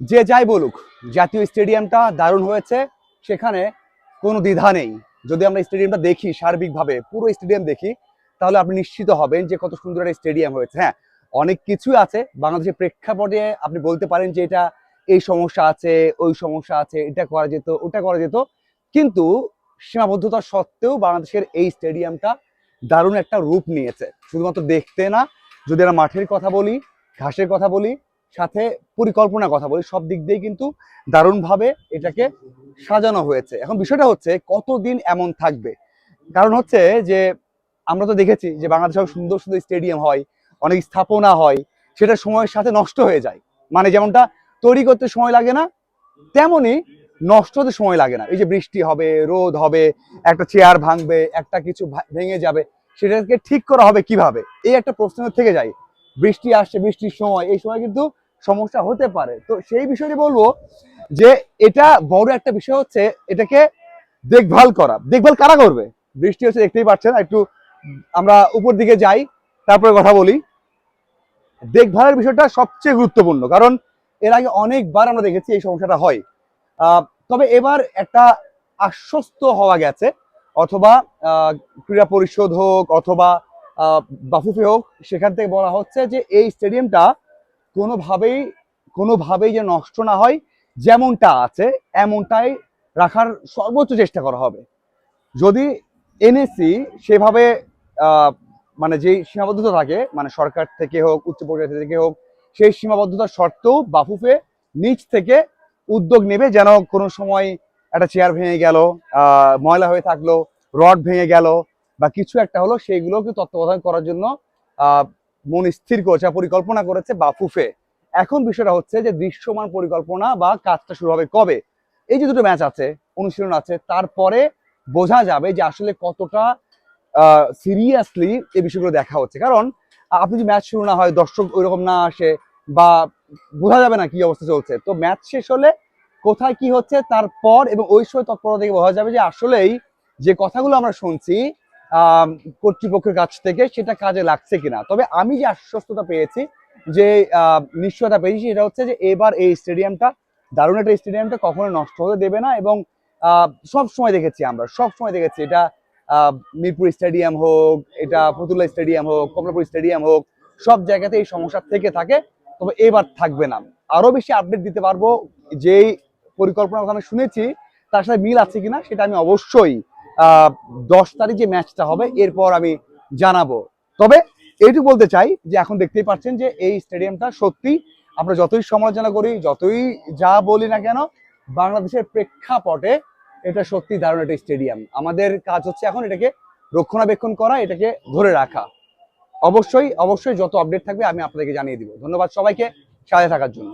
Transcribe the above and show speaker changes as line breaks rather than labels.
যে যাই বলুক, জাতীয় স্টেডিয়ামটা দারুণ হয়েছে, সেখানে কোনো দ্বিধা নেই। যদি আমরা স্টেডিয়ামটা দেখি সার্বিকভাবে, পুরো স্টেডিয়াম দেখি, তাহলে আপনি নিশ্চিত হবেন যে কত সুন্দর একটা স্টেডিয়াম হয়েছে। হ্যাঁ অনেক কিছুই আছে, বাংলাদেশের প্রেক্ষাপটে আপনি বলতে পারেন যে এটা এই সমস্যা আছে, ওই সমস্যা আছে, এটা করা যেত, ওটা করা যেত। কিন্তু সীমাবদ্ধতা সত্ত্বেও বাংলাদেশের এই স্টেডিয়ামটা দারুণ একটা রূপ নিয়েছে। শুধুমাত্র দেখতে না, যদি আমরা মাঠের কথা বলি, ঘাসের কথা বলি সাথে পরিকল্পনার কথা বলি, সব দিক দিয়ে কিন্তু দারুণভাবে এটাকে সাজানো হয়েছে। এখন বিষয়টা হচ্ছে কতদিন এমন থাকবে? কারণ হচ্ছে যে আমরা তো দেখেছি যে বাংলাদেশে সুন্দর সুন্দর স্টেডিয়াম হয়, অনেক স্থাপনা হয়, সেটা সময়ের সাথে নষ্ট হয়ে যায়। মানে যেমনটা তৈরি করতে সময় লাগে না তেমনি নষ্ট হতে সময় লাগে না। এই যে বৃষ্টি হবে, রোদ হবে, একটা চেয়ার ভাঙবে, একটা কিছু ভেঙে যাবে, সেটাকে ঠিক করা হবে কীভাবে? এই একটা প্রশ্ন থেকে যায় বৃষ্টি আসছে, বৃষ্টির সময়, এই সময় কিন্তু সমস্যা হতে পারে। তো সেই বিষয়ে বলব যে এটা বড় একটা বিষয় হচ্ছে এটাকে দেখভাল করা। দেখভাল কারা করবে? বৃষ্টি হচ্ছে, দেখতেই পাচ্ছেন, একটু আমরা উপর দিকে যাই, তারপরে কথা বলি। দেখভালের বিষয়টা সবচেয়ে গুরুত্বপূর্ণ, কারণ এর আগে অনেকবার আমরা দেখেছি এই সমস্যাটা হয়। তবে এবার একটা আশ্বস্ত হওয়া গেছে, অথবা ক্রীড়া পরিষদ হোক, অথবা বাফুফে হোক, সেখান থেকে বলা হচ্ছে যে এই স্টেডিয়ামটা কোনোভাবেই কোনোভাবেই যে নষ্ট না হয়, যেমনটা আছে, এমনটাই রাখার সর্বোচ্চ চেষ্টা করা হবে। যদি এনএসি সেভাবে মানে যেই সীমাবদ্ধতা থাকে মানে সরকার থেকে হোক, উচ্চ পর্যায় থেকে হোক, সেই সীমাবদ্ধতার সত্ত্বেও বাফুফে নিচ থেকে উদ্যোগ নেবে যেন কোনো সময় একটা চেয়ার ভেঙে গেল ময়লা হয়ে থাকল রড ভেঙে গেল বা কিছু একটা হলো সেইগুলোকে তত্ত্বাবধান করার জন্য মন স্থির করেছে পরিকল্পনা করেছে বাফুফে। এখন বিষয়টা হচ্ছে যে দৃশ্যমান পরিকল্পনা বা কাজটা শুরু হবে কবে? এই যে দুটো ম্যাচ আছে, অনুশীলন আছে, তারপরে বোঝা যাবে যে আসলে কতটা সিরিয়াসলি এই বিষয়গুলো দেখা হচ্ছে। কারণ আপনি যদি ম্যাচ শুরু না হয়, দর্শক ওইরকম না আসে বা বোঝা যাবে না কি অবস্থা চলছে। তো ম্যাচ শেষ হলে কোথায় কি হচ্ছে, তারপর এবং ওই সময় তৎপরতা থেকে বোঝা যাবে যে আসলেই যে কথাগুলো আমরা শুনছি কর্তৃপক্ষের কাছ থেকে সেটা কাজে লাগছে কিনা। তবে আমি যে আশ্বস্ততা পেয়েছি, যে নিশ্চয়তা পেয়েছি, সেটা হচ্ছে যে এবার এই স্টেডিয়ামটা, দারুণ একটা স্টেডিয়ামটা কখনো নষ্ট হতে দেবে না এবং সব সময় দেখেছি আমরা, সব সময় দেখেছি। এটা মিরপুর স্টেডিয়াম হোক, এটা ফতুল্লা স্টেডিয়াম হোক, কমলাপুর স্টেডিয়াম হোক, সব জায়গাতে এই সমস্যা থেকে থাকে, তবে এবার থাকবে না। আরও বেশি আপডেট দিতে পারব, যেই পরিকল্পনা কথা আমি শুনেছি, তার সাথে মিল আছে কিনা, সেটা আমি অবশ্যই দশ তারিখ যে ম্যাচটা হবে, এরপর আমি জানাব। তবে এইটুকু বলতে চাই যে এখন দেখতেই পাচ্ছেন যে এই স্টেডিয়ামটা সত্যি আমরা যতই সমালোচনা করি, যতই যা বলি না কেন, বাংলাদেশের প্রেক্ষাপটে এটা সত্যি দারুণ একটা স্টেডিয়াম আমাদের কাজ হচ্ছে এখন এটাকে রক্ষণাবেক্ষণ করা, এটাকে ধরে রাখা। অবশ্যই অবশ্যই যত আপডেট থাকবে আমি আপনাদেরকে জানিয়ে দিব। ধন্যবাদ সবাইকে সাথে থাকার জন্য।